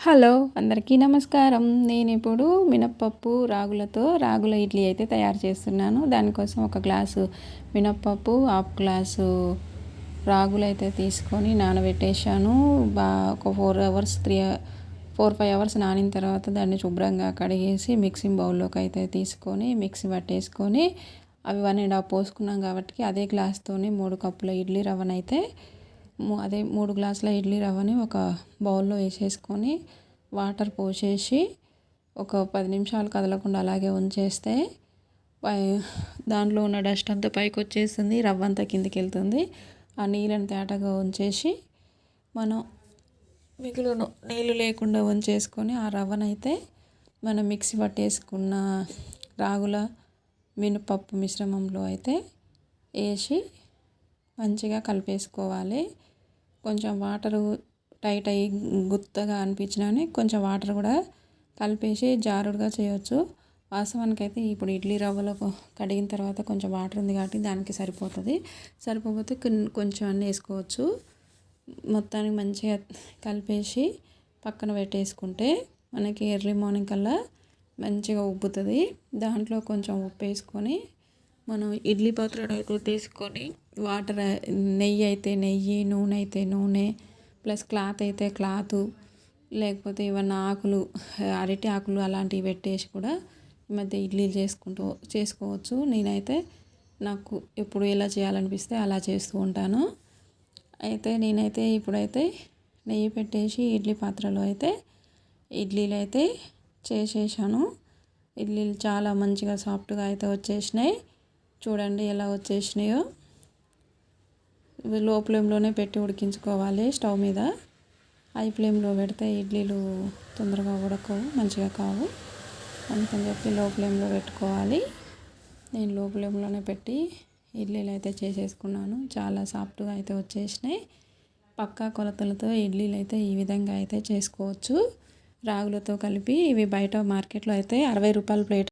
Hello అందరికీ నమస్కారం. నేను ఇప్పుడు మినప్పప్పు రాగులతో రాగుల ఇడ్లీ అయితే తయారు చేస్తున్నాను. దానికోసం ఒక గ్లాసు మినప్పప్పు హాఫ్ గ్లాసు రాగులు అయితే తీసుకొని నానబెట్టేశాను. బా ఒక four hours three four five hours నానిన తర్వాత దాన్ని శుభ్రంగా కడిగేసి మిక్సింగ్ బౌల్లోకి అయితే తీసుకొని మిక్సీ పట్టేసుకొని అవి వన్ అండ్ హాఫ్ పోసుకున్నాం కాబట్టి అదే గ్లాస్తోనే మూడు కప్పుల ఇడ్లీ రవ్వనైతే అదే మూడు గ్లాసుల ఇడ్లీ రవ్వని ఒక బౌల్లో వేసేసుకొని వాటర్ పోసేసి ఒక పది నిమిషాలు కదలకుండా అలాగే ఉంచేస్తే పై దాంట్లో ఉన్న డస్ట్ అంతా పైకి వచ్చేస్తుంది రవ్వ అంతా కిందకి వెళ్తుంది. ఆ నీళ్ళని తేటగా ఉంచేసి మనం మిగిలిన నీళ్ళు లేకుండా ఉంచేసుకొని ఆ రవ్వనైతే మనం మిక్సీ పట్టేసుకున్న రాగుల మినపప్పు మిశ్రమంలో అయితే వేసి మంచిగా కలిపేసుకోవాలి. కొంచెం వాటరు టైట్ అయ్యి గుత్తగా అనిపించినానే కొంచెం వాటర్ కూడా కలిపేసి జారుడుగా చేయొచ్చు. వాస్తవానికైతే అయితే ఇప్పుడు ఇడ్లీ రవ్వలో కడిగిన తర్వాత కొంచెం వాటర్ ఉంది కాబట్టి దానికి సరిపోతుంది. సరిపోతే కొంచెం అన్నీ వేసుకోవచ్చు. మొత్తానికి మంచిగా కలిపేసి పక్కన పెట్టేసుకుంటే మనకి ఎర్లీ మార్నింగ్ కల్లా మంచిగా ఉబ్బుతుంది. దాంట్లో కొంచెం ఉప్పు వేసుకొని మనం ఇడ్లీ పాత్ర తీసుకొని వాటర్ నెయ్యి అయితే నెయ్యి నూనె అయితే నూనె ప్లస్ క్లాత్ అయితే క్లాతు లేకపోతే ఏమన్నా ఆకులు అరటి ఆకులు అలాంటివి పెట్టేసి కూడా ఈ మధ్య ఇడ్లీలు చేసుకుంటూ చేసుకోవచ్చు. నేనైతే నాకు ఎప్పుడు ఎలా చేయాలనిపిస్తే అలా చేస్తూ ఉంటాను. అయితే నేనైతే ఇప్పుడైతే నెయ్యి పెట్టేసి ఇడ్లీ పాత్రలో అయితే ఇడ్లీలు అయితే చేసేసాను. ఇడ్లీలు చాలా మంచిగా సాఫ్ట్గా అయితే వచ్చేసినాయి. చూడండి ఎలా వచ్చేసినాయో. లో ఫ్లేమ్లోనే పెట్టి ఉడికించుకోవాలి స్టవ్ మీద. హై ఫ్లేమ్లో పెడితే ఇడ్లీలు తొందరగా ఉడకవు మంచిగా కావు. అందుకని చెప్పి లో ఫ్లేమ్లో పెట్టుకోవాలి. నేను లో ఫ్లేమ్లోనే పెట్టి ఇడ్లీలు అయితే చేసేసుకున్నాను. చాలా సాఫ్ట్గా అయితే వచ్చేసినాయి. పక్కా కొలతలతో ఇడ్లీలు అయితే ఈ విధంగా అయితే చేసుకోవచ్చు. రాగులతో కలిపి ఇవి బయట మార్కెట్లో అయితే అరవై రూపాయల ప్లేట్